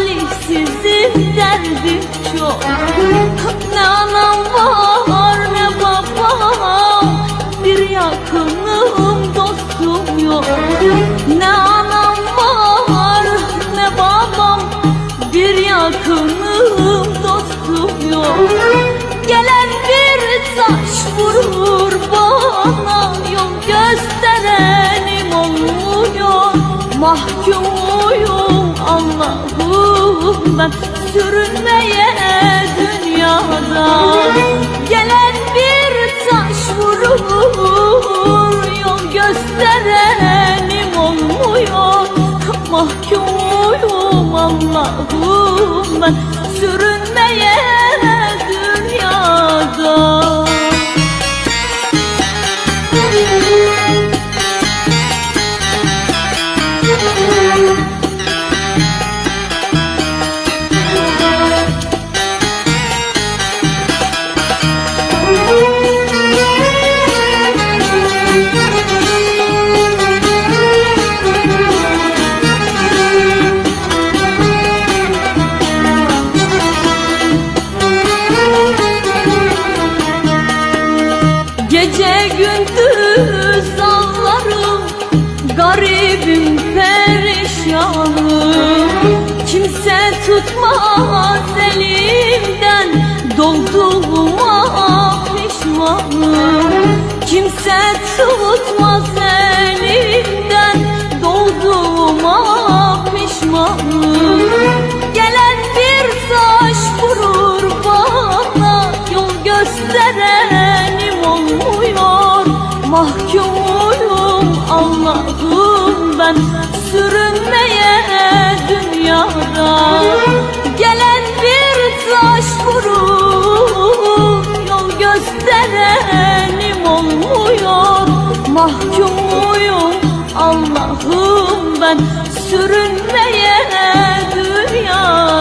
Salih sizin derdim çok. Ne anam var ne babam. Bir yakınım dostum yok. Ne anam var ne babam. Bir yakınım dostum yok. Gelen bir taş vurur bana Yol. Gösterenim olmuyor. Mahkum uyum ben Sürünmeye dünyada Gelen bir taş vurur Yol gösterenim olmuyor. Mahkumuyum Allah'ım ben Sürünmeye Gece gündüz ağlarım Garibim perişanım. Kimse tutmaz elimden Dolduğuma pişmanım. Kimse tutmaz elimden Dolduğuma pişmanım. Gelen bir taş vurur bana Yol olmuyor Mahkumuyum Allah'ım ben Sürünmeye dünyada. Gelen bir taş vurur Yol gösterenim olmuyor. Mahkumuyum Allah'ım ben Sürünmeye dünyada